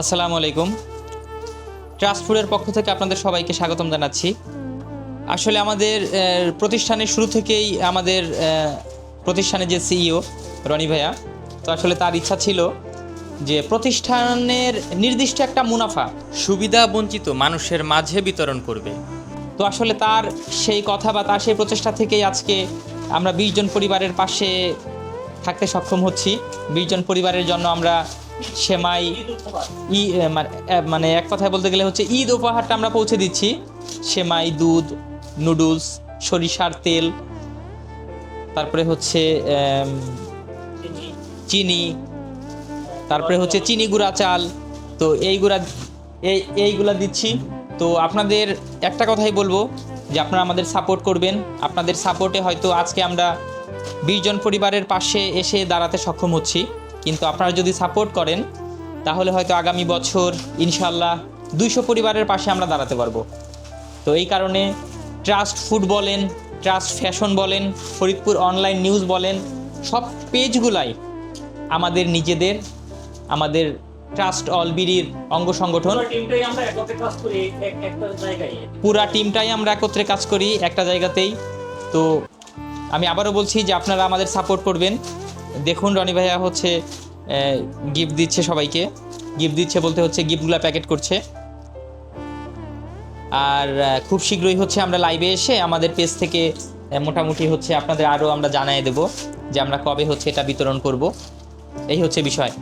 আসসালামু আলাইকুম। ট্রাস্ট ফুডের পক্ষ থেকে আপনাদের সবাইকে স্বাগতম জানাচ্ছি। আসলে আমাদের প্রতিষ্ঠানের শুরু থেকেই আমাদের প্রতিষ্ঠানের যে সিইও রনি ভাইয়া, তো আসলে তার ইচ্ছা ছিল যে প্রতিষ্ঠানের নির্দিষ্ট একটা মুনাফা সুবিধা বঞ্চিত মানুষের মাঝে বিতরণ করবে। তো আসলে তার সেই কথা বা তার সেই প্রচেষ্টা থেকেই আজকে আমরা বিশ জন পরিবারের পাশে থাকতে সক্ষম হচ্ছি। বিশ জন পরিবারের জন্য আমরা সেমাই ই মানে, মানে এক কথায় বলতে গেলে হচ্ছে ঈদ উপহারটা আমরা পৌঁছে দিচ্ছি। সেমাই দুধ নুডলস সরিষার তেল তারপরে হচ্ছে চিনি তারপরে হচ্ছে চিনি গুঁড়া চাল তো এই গুঁড়া এই এইগুলা দিচ্ছি। তো আপনাদের একটা কথাই বলব যে আপনারা আমাদের সাপোর্ট করবেন। আপনাদের সাপোর্টে হয়তো আজকে আমরা বিশ জন পরিবারের পাশে এসে দাঁড়াতে সক্ষম হচ্ছি। কিন্তু আপনারা যদি সাপোর্ট করেন তাহলে হয়তো আগামী বছর ইনশাল্লাহ দুইশো পরিবারের পাশে আমরা দাঁড়াতে পারব। তো এই কারণে ট্রাস্ট ফুড বলেন ট্রাস্ট ফ্যাশন বলেন ফরিদপুর অনলাইন নিউজ বলেন সব পেজগুলাই আমাদের নিজেদের আমাদের ট্রাস্ট অলবিরির অঙ্গ সংগঠন। পুরো টিমটাই আমরা একত্রে কাজ করি এক একটা জায়গায়। পুরা টিমটাই আমরা একত্রে কাজ করি একটা জায়গাতেই। তো আমি আবারও বলছি যে আপনারা আমাদের সাপোর্ট করবেন। দেখুন রনি ভাইয়া হচ্ছে গিফট দিচ্ছে সবাইকে। গিফট দিচ্ছে বলতে হচ্ছে গিফটগুলো প্যাকেট করছে। আর খুব শীঘ্রই হচ্ছে আমরা লাইভে এসে আমাদের পেজ থেকে মোটামুটি হচ্ছে আপনাদের আরও আমরা জানিয়ে দেব যে আমরা কবে হচ্ছে এটা বিতরণ করব। এই হচ্ছে বিষয়।